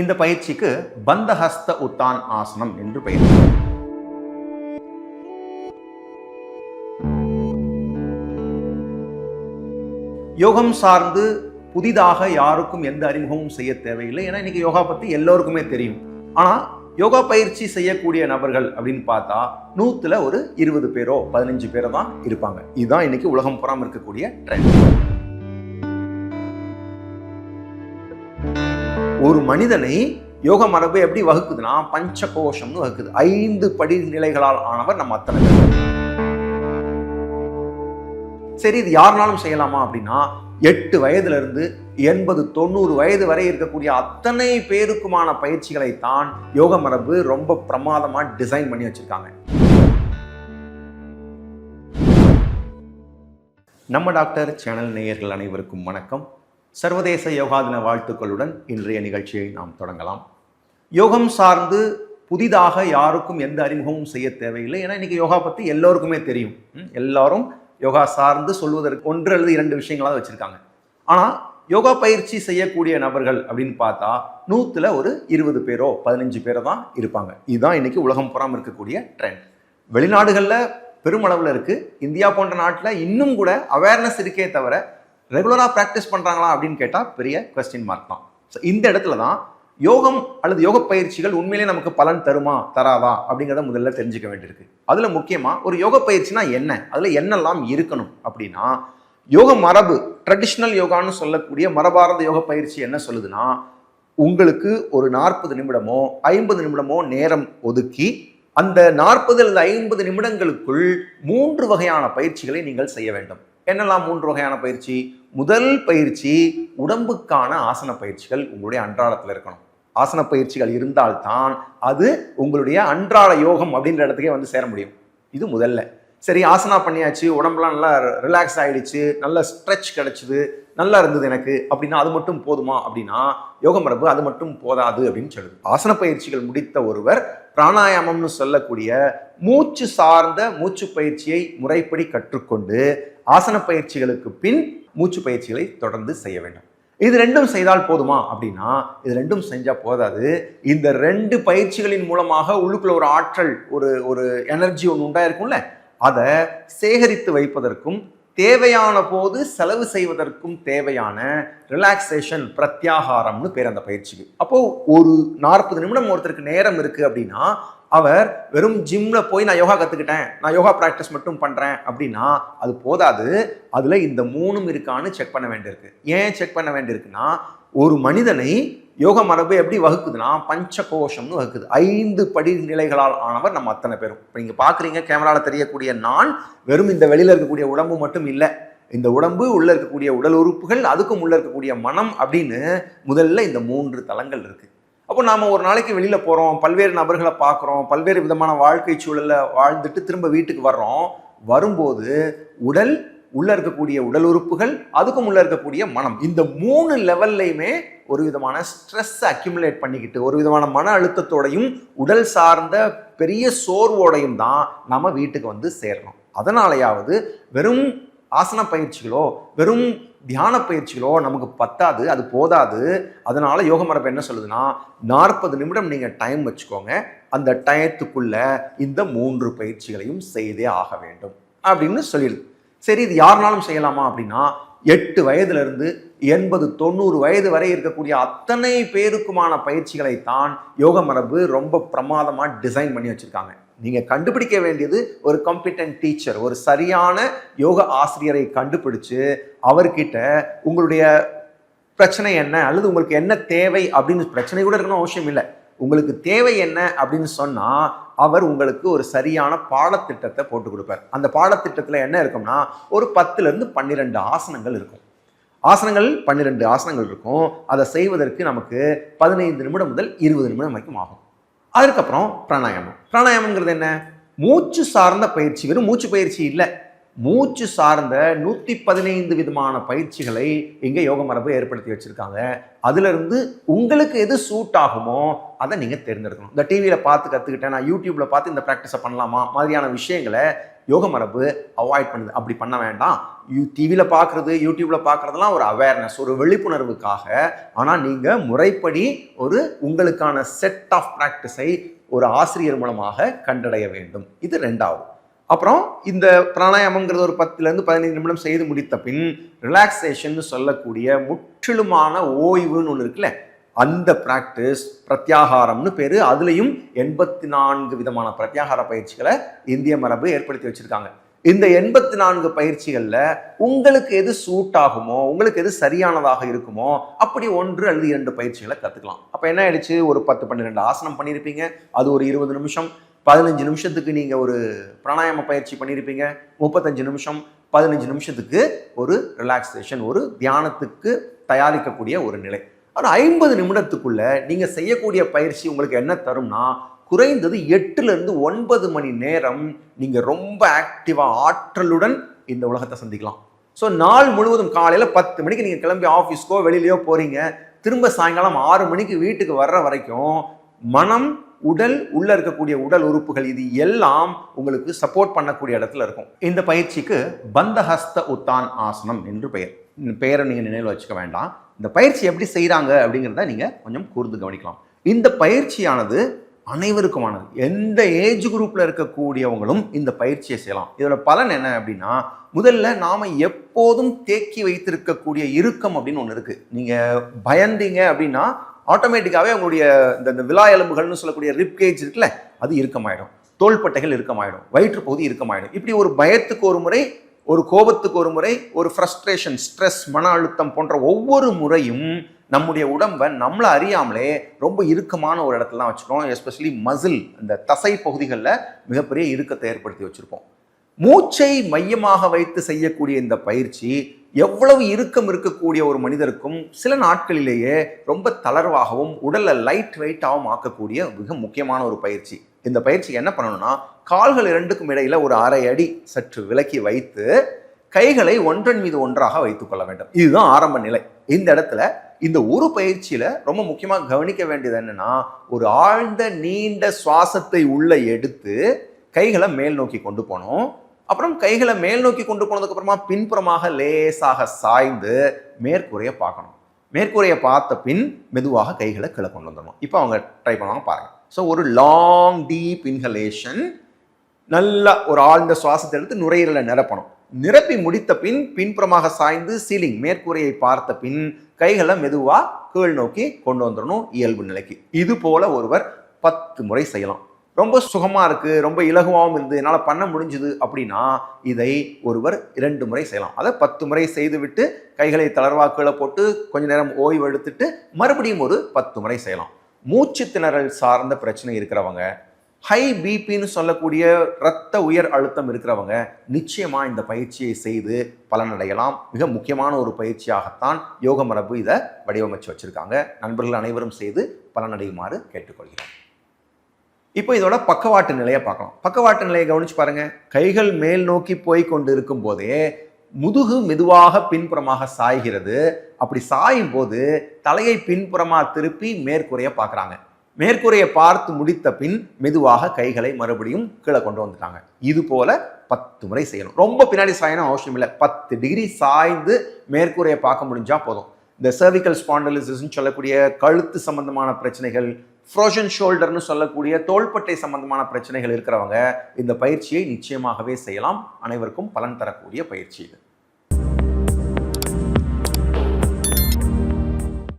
இந்த பயிற்சிக்கு பந்தஹஸ்த உத்தான் ஆசனம் என்று பெயர். யோகம் சார்ந்து புதிதாக யாருக்கும் எந்த அறிமுகமும் செய்ய தேவையில்லை. ஏன்னா இன்னைக்கு யோகா பத்தி எல்லோருக்குமே தெரியும். ஆனா யோகா பயிற்சி செய்யக்கூடிய நபர்கள் அப்படின்னு பார்த்தா நூத்துல ஒரு இருபது பேரோ பதினஞ்சு பேரோ தான் இருப்பாங்க. இதுதான் இன்னைக்கு உலகம் புறம் இருக்கக்கூடிய ட்ரெண்ட் ஒரு மனிதனை யோக மரபு எப்படி வகுக்குதுன்னா பஞ்சகோஷம்னு வகுக்குது. ஐந்து படிநிலைகளால் ஆனவர் நம்ம அத்தனை சரி இது யாருனாலும் செய்யலாமா அப்படின்னா எட்டு வயதுலேருந்து எண்பது தொண்ணூறு வயது வரை இருக்கக்கூடிய அத்தனை பேருக்குமான பயிற்சிகளை தான் யோக மரபு ரொம்ப பிரமாதமாக டிசைன் பண்ணி வச்சிருக்காங்க. நம்ம டாக்டர் சேனல் நேயர்கள் அனைவருக்கும் வணக்கம். சர்வதேச யோகா தின வாழ்த்துக்களுடன் இன்றைய நிகழ்ச்சியை நாம் தொடங்கலாம். யோகம் சார்ந்து புதிதாக யாருக்கும் எந்த அறிமுகமும் செய்ய தேவையில்லை. ஏன்னா இன்றைக்கி யோகா பற்றி எல்லோருக்குமே தெரியும். எல்லாரும் யோகா சார்ந்து சொல்வதற்கு ஒன்று அல்லது இரண்டு விஷயங்களாக வச்சுருக்காங்க. ஆனால் யோகா பயிற்சி செய்யக்கூடிய நபர்கள் அப்படின்னு பார்த்தா நூற்றில் ஒரு இருபது பேரோ பதினஞ்சு பேரோ தான் இருப்பாங்க. இதுதான் இன்றைக்கி உலகம் புறம் இருக்கக்கூடிய ட்ரெண்ட் வெளிநாடுகளில் பெருமளவில் இருக்குது இந்தியா போன்ற நாட்டில் இன்னும் கூட அவேர்னஸ் இருக்கே தவிர ரெகுலராக ப்ராக்டிஸ் பண்ணுறாங்களா அப்படின்னு கேட்டால் பெரிய கொஸ்டின் மார்க் தான். ஸோ இந்த இடத்துல தான் யோகம் அல்லது யோக பயிற்சிகள் உண்மையிலே நமக்கு பலன் தருமா தராதா அப்படிங்கிறத முதல்ல தெரிஞ்சுக்க வேண்டியிருக்கு. அதில் முக்கியமாக ஒரு யோக பயிற்சினா என்ன? அதில் என்னெல்லாம் இருக்கணும் அப்படின்னா யோக மரபு ட்ரெடிஷ்னல் யோகான்னு சொல்லக்கூடிய மரபார்ந்த யோக பயிற்சி என்ன சொல்லுதுன்னா உங்களுக்கு ஒரு நாற்பது நிமிடமோ ஐம்பது நிமிடமோ நேரம் ஒதுக்கி அந்த நாற்பது அல்லது ஐம்பது நிமிடங்களுக்குள் மூன்று வகையான பயிற்சிகளை நீங்கள் செய்ய வேண்டும். என்னெல்லாம் மூன்று வகையான பயிற்சி? முதல் பயிற்சி உடம்புக்கான ஆசன பயிற்சிகள் உங்களுடைய அன்றாடத்தில் இருக்கணும். ஆசன பயிற்சிகள் இருந்தால்தான் அது உங்களுடைய அன்றாட யோகம் அப்படின்ற இடத்துக்கே வந்து சேர முடியும். இது முதல்ல. சரி ஆசனா பண்ணியாச்சு உடம்புலாம் நல்லா ரிலாக்ஸ் ஆகிடுச்சு நல்ல ஸ்ட்ரெச் கிடைச்சிது நல்லா இருந்தது எனக்கு அப்படின்னா அது மட்டும் போதுமா? அப்படின்னா யோக மரபு அது மட்டும் போதாது அப்படின்னு சொல்லுது. ஆசன பயிற்சிகள் முடித்த ஒருவர் பிராணாயாமம்னு சொல்லக்கூடிய மூச்சு சார்ந்த மூச்சு பயிற்சியை முறைப்படி கற்றுக்கொண்டு ஆசன பயிற்சிகளுக்கு பின் மூச்சு பயிற்சிகளை தொடர்ந்து செய்ய வேண்டும். இது ரெண்டும் செய்தால் போதுமா அப்படின்னா இது ரெண்டும் செஞ்சால் போதாது. இந்த ரெண்டு பயிற்சிகளின் மூலமாக உள்ளுக்குள்ள ஒரு ஆற்றல் ஒரு ஒரு எனர்ஜி ஒன்று உண்டாயிருக்கும்ல? அதை சேகரித்து வைப்பதற்கும் தேவையான போது செலவு செய்வதற்கும் தேவையான ரிலாக்ஸேஷன் பிரத்யாகாரம்னு பேர் அந்த பயிற்சிக்கு. அப்போது ஒரு நாற்பது நிமிடம் ஒருத்தருக்கு நேரம் இருக்குது அப்படின்னா அவர் வெறும் ஜிம்ல போய் நான் யோகா கத்துக்கிட்டேன் நான் யோகா ப்ராக்டிஸ் மட்டும் பண்றேன் அப்படின்னா அது போதாது. அதுல இந்த மூணும் இருக்கான்னு செக் பண்ண வேண்டியிருக்கு. ஏன் செக் பண்ண வேண்டியிருக்குன்னா ஒரு மனிதனை யோக மரபு எப்படி வகுக்குதுன்னா பஞ்சகோஷம்னு வகுக்குது. ஐந்து படிநிலைகளால் ஆனவர் நம்ம அத்தனை பேரும். இப்போ நீங்கள் பார்க்குறீங்க கேமராவில் தெரியக்கூடிய நான் வெறும் இந்த வெளியில் இருக்கக்கூடிய உடம்பு மட்டும் இல்லை. இந்த உடம்பு உள்ளே இருக்கக்கூடிய உடல் உறுப்புகள் அதுக்கும் உள்ளே இருக்கக்கூடிய மனம் அப்படின்னு முதல்ல இந்த மூன்று தலங்கள் இருக்குது அப்போ நாம் ஒரு நாளைக்கு வெளியில் போகிறோம் பல்வேறு நபர்களை பார்க்குறோம் பல்வேறு விதமான வாழ்க்கை சூழலில் வாழ்ந்துட்டு திரும்ப வீட்டுக்கு வர்றோம். வரும்போது உடல் உள்ளே இருக்கக்கூடிய உடல் உறுப்புகள் அதுக்கும் உள்ளே இருக்கக்கூடிய மனம். இந்த மூணு லெவல்லையுமே ஒரு விதமான ஸ்ட்ரெஸ் அக்யூமுலேட் பண்ணிக்கிட்டு ஒரு விதமான மன அழுத்தத்தோடையும் உடல் சார்ந்த பெரிய சோர்வோடையும் தான் நம்ம வீட்டுக்கு வந்து சேர்றோம் அதனாலையாவது வெறும் ஆசன பயிற்சிகளோ வெறும் தியான பயிற்சிகளோ நமக்கு பத்தாது அது போதாது. அதனால் யோக மரபு என்ன சொல்லுதுன்னா நாற்பது நிமிடம் நீங்கள் டைம் வச்சுக்கோங்க. அந்த டயத்துக்குள்ள இந்த மூன்று பயிற்சிகளையும் செய்தே ஆக வேண்டும் அப்படின்னு சொல்லிடுது. சரி இது யாருனாலும் செய்யலாமா அப்படின்னா எட்டு வயதுலேருந்து எண்பது தொண்ணூறு வயது வரை இருக்கக்கூடிய அத்தனை பேருக்குமான பயிற்சிகளை தான் யோக மரபு ரொம்ப பிரமாதமாக டிசைன் பண்ணி வச்சுருக்காங்க. நீங்கள் கண்டுபிடிக்க வேண்டியது ஒரு காம்பிட்டன்ட் டீச்சர் ஒரு சரியான யோக ஆசிரியரை கண்டுபிடிச்சு அவர்கிட்ட உங்களுடைய பிரச்சனை என்ன அல்லது உங்களுக்கு என்ன தேவை அப்படின்னு பிரச்சனை கூட இருக்கணும் அவசியம் இல்லை. உங்களுக்கு தேவை என்ன அப்படின்னு சொன்னால் அவர் உங்களுக்கு ஒரு சரியான பாடத்திட்டத்தை போட்டு கொடுப்பார். அந்த பாடத்திட்டத்தில் என்ன இருக்கும்னா ஒரு பத்துலேருந்து பன்னிரெண்டு ஆசனங்கள் இருக்கும். ஆசனங்கள் பன்னிரெண்டு ஆசனங்கள் இருக்கும். அதை செய்வதற்கு நமக்கு பதினைந்து நிமிடம் முதல் இருபது நிமிடம் வரைக்கும் ஆகும். அதுக்கப்புறம் பிராணாயாமம். பிராணாயாமங்கிறது என்ன? மூச்சு சார்ந்த பயிற்சி. வெறும் மூச்சு பயிற்சி இல்லை. மூச்சு சார்ந்த நூற்றி பதினைந்து விதமான பயிற்சிகளை இங்கே யோக மரபு ஏற்படுத்தி வச்சுருக்காங்க. அதிலிருந்து உங்களுக்கு எது சூட் ஆகுமோ அதை நீங்கள் தேர்ந்தெடுக்கணும். இந்த டிவியில் பார்த்து கற்றுக்கிட்டேன் நான் யூடியூப்பில் பார்த்து இந்த ப்ராக்டிஸை பண்ணலாமா? மாதிரியான விஷயங்களை யோக மரபு அவாய்ட் பண்ணுது. அப்படி பண்ண வேண்டாம். யூ டிவியில் பார்க்குறது யூடியூப்பில் பார்க்குறதெல்லாம் ஒரு அவேர்னஸ் ஒரு விழிப்புணர்வுக்காக. ஆனால் நீங்கள் முறைப்படி ஒரு உங்களுக்கான செட் ஆஃப் ப்ராக்டிஸை ஒரு ஆசிரியர் மூலமாக கண்டடைய வேண்டும். இது ரெண்டாவது. அப்புறம் இந்த பிராணாயாமங்கிறது ஒரு பத்துலேருந்து பதினைந்து நிமிடம் செய்து முடித்த பின் ரிலாக்ஸேஷன் சொல்லக்கூடிய முற்றிலுமான ஓய்வுன்னு ஒன்று இருக்குல்ல? அந்த ப்ராக்டிஸ் பிரத்யாகாரம்னு பேர். அதுலேயும் எண்பத்தி நான்கு விதமான பிரத்யாகார பயிற்சிகளை இந்திய மரபு ஏற்படுத்தி வச்சுருக்காங்க. இந்த எண்பத்தி நான்கு பயிற்சிகளில் உங்களுக்கு எது சூட் ஆகுமோ உங்களுக்கு எது சரியானதாக இருக்குமோ அப்படி ஒன்று அல்லது இரண்டு பயிற்சிகளை கற்றுக்கலாம் அப்போ என்ன ஆயிடுச்சு? ஒரு பத்து பன்னிரெண்டு ஆசனம் பண்ணியிருப்பீங்க அது ஒரு இருபது நிமிஷம். பதினஞ்சு நிமிஷத்துக்கு நீங்கள் ஒரு பிராணாயாம பயிற்சி பண்ணியிருப்பீங்க முப்பத்தஞ்சு நிமிஷம் பதினஞ்சு நிமிஷத்துக்கு ஒரு ரிலாக்ஸேஷன் ஒரு தியானத்துக்கு தயாரிக்கக்கூடிய ஒரு நிலை. ஆனால் ஐம்பது நிமிடத்துக்குள்ள நீங்கள் செய்யக்கூடிய பயிற்சி உங்களுக்கு என்ன தரும்னா குறைந்தது எட்டுலேருந்து ஒன்பது மணி நேரம் நீங்கள் ரொம்ப ஆக்டிவாக ஆற்றலுடன் இந்த உலகத்தை சந்திக்கலாம். ஸோ நாள் முழுவதும் காலையில் பத்து மணிக்கு நீங்கள் கிளம்பி ஆஃபீஸ்க்கோ வெளியிலையோ போகிறீங்க திரும்ப சாயங்காலம் ஆறு மணிக்கு வீட்டுக்கு வர்ற வரைக்கும் மனம் உடல் உள்ள இருக்கக்கூடிய உடல் உறுப்புகள் இது எல்லாம் உங்களுக்கு சப்போர்ட் பண்ணக்கூடிய இடத்துல இருக்கும். இந்த பயிற்சிக்கு பந்தஹஸ்த உத்தான் ஆசனம் என்று பெயர். இந்த பெயரை நீங்கள் நினைவில் வச்சுக்க வேண்டாம். இந்த பயிற்சி எப்படி செய்கிறாங்க அப்படிங்கிறத நீங்கள் கொஞ்சம் கூர்ந்து கவனிக்கலாம். இந்த பயிற்சியானது அனைவருக்குமானது. எந்த ஏஜ் குரூப்பில் இருக்கக்கூடியவங்களும் இந்த பயிற்சியை செய்யலாம். இதோட பலன் என்ன அப்படின்னா முதல்ல நாம் எப்போதும் தேக்கி வைத்திருக்கக்கூடிய இறுக்கம் அப்படின்னு ஒன்று இருக்குது நீங்கள் பயந்தீங்க அப்படின்னா ஆட்டோமேட்டிக்காகவே உங்களுடைய இந்த இந்த விழா எலும்புகள்னு சொல்லக்கூடிய ரிப்கேஜ் இருக்குல்ல அது இறுக்கமாயிடும். தோள்பட்டைகள் இறுக்கமாயிடும். வயிற்றுப்பகுதி இறுக்கமாயிடும். இப்படி ஒரு பயத்துக்கு ஒரு முறை ஒரு கோபத்துக்கு ஒரு முறை ஒரு ஃப்ரஸ்ட்ரேஷன் ஸ்ட்ரெஸ் மன அழுத்தம் போன்ற ஒவ்வொரு முறையும் நம்முடைய உடம்பை நம்மளை அறியாமலே ரொம்ப இறுக்கமான ஒரு இடத்துலலாம் வச்சுருக்கோம் எஸ்பெஷலி மசில் இந்த தசை பகுதிகளில் மிகப்பெரிய இறுக்கத்தை ஏற்படுத்தி வச்சுருப்போம். மூச்சை மையமாக வைத்து செய்யக்கூடிய இந்த பயிற்சி எவ்வளவு இறுக்கம் இருக்கக்கூடிய ஒரு மனிதருக்கும் சில நாட்களிலேயே ரொம்ப தளர்வாகவும் உடலை லைட் வெயிட்டாகவும் ஆக்கக்கூடிய மிக முக்கியமான ஒரு பயிற்சி. இந்த பயிற்சி என்ன பண்ணணும்னா கால்கள் இரண்டுக்கும் இடையில ஒரு அரை அடி சற்று விலக்கி வைத்து கைகளை ஒன்றன் மீது ஒன்றாக வைத்துக் கொள்ள வேண்டும். இதுதான் ஆரம்ப நிலை. இந்த இடத்துல இந்த ஒரு பயிற்சியில ரொம்ப முக்கியமாக கவனிக்க வேண்டியது என்னன்னா ஒரு ஆழ்ந்த நீண்ட சுவாசத்தை உள்ள எடுத்து கைகளை மேல் நோக்கி கொண்டு போனோம் அப்புறம் கைகளை மேல் நோக்கி கொண்டு போனதுக்கப்புறமா பின்புறமாக லேசாக சாய்ந்து மேற்கூரையை பார்க்கணும். மேற்கூரையை பார்த்த பின் மெதுவாக கைகளை கீழே கொண்டு வந்துடணும். இப்போ அவங்க ட்ரை பண்ணுவாங்க பாருங்க. ஸோ ஒரு லாங் டீப் இன்ஹலேஷன் நல்லா ஒரு ஆழ்ந்த சுவாசத்தை எடுத்து நுரையீரலை நிரப்பணும். நிரப்பி முடித்த பின் பின்புறமாக சாய்ந்து சீலிங் மேற்கூரையை பார்த்த பின் கைகளை மெதுவாக கீழ் நோக்கி கொண்டு வந்துடணும் இயல்பு நிலைக்கு. இது போல ஒருவர் பத்து முறை செய்யலாம். ரொம்ப சுகமாக இருக்குது ரொம்ப இலகுவாகவும் இருந்து என்னால் பண்ண முடிஞ்சுது அப்படின்னா இதை ஒருவர் இரண்டு முறை செய்யலாம். அதை பத்து முறை செய்துவிட்டு கைகளை தளர்வா போட்டு கொஞ்ச நேரம் ஓய்வு எடுத்துட்டு மறுபடியும் ஒரு பத்து முறை செய்யலாம். மூச்சு திணறல் சார்ந்த பிரச்சனை இருக்கிறவங்க ஹை பிபின்னு சொல்லக்கூடிய இரத்த உயர் அழுத்தம் இருக்கிறவங்க நிச்சயமாக இந்த பயிற்சியை செய்து பலனடையலாம் மிக முக்கியமான ஒரு பயிற்சியாகத்தான் யோக மரபு இதை வடிவமைச்சு வச்சுருக்காங்க. நண்பர்கள் அனைவரும் செய்து பலனடையுமாறு கேட்டுக்கொள்கிறேன். இப்போ இதோட பக்கவாட்டு நிலையை பார்க்கலாம். பக்கவாட்டு நிலையை கவனிச்சு பாருங்க. கைகள் மேல் நோக்கி போய் கொண்டு இருக்கும் போதே முதுகு மெதுவாக பின்புறமாக சாய்கிறது. அப்படி சாயும் போது தலையை பின்புறமாக திருப்பி மேற்கூரையை பார்க்குறாங்க. மேற்கூரையை பார்த்து முடித்த பின் மெதுவாக கைகளை மறுபடியும் கீழே கொண்டு வந்துட்டாங்க. இது போல பத்து முறை செய்யணும். ரொம்ப பின்னாடி சாயணும் அவசியம் இல்லை. பத்து டிகிரி சாய்ந்து மேற்கூரையை பார்க்க முடிஞ்சா போதும். இந்த சர்விக்கல் ஸ்பாண்டலிசிஸ்ன்னு சொல்லக்கூடிய கழுத்து சம்பந்தமான பிரச்சனைகள் ஃப்ரோஷன் ஷோல்டர்னு சொல்லக்கூடிய தோள்பட்டை சம்பந்தமான பிரச்சனைகள் இருக்கிறவங்க இந்த பயிற்சியை நிச்சயமாகவே செய்யலாம். அனைவருக்கும் பலன் தரக்கூடிய பயிற்சி இது.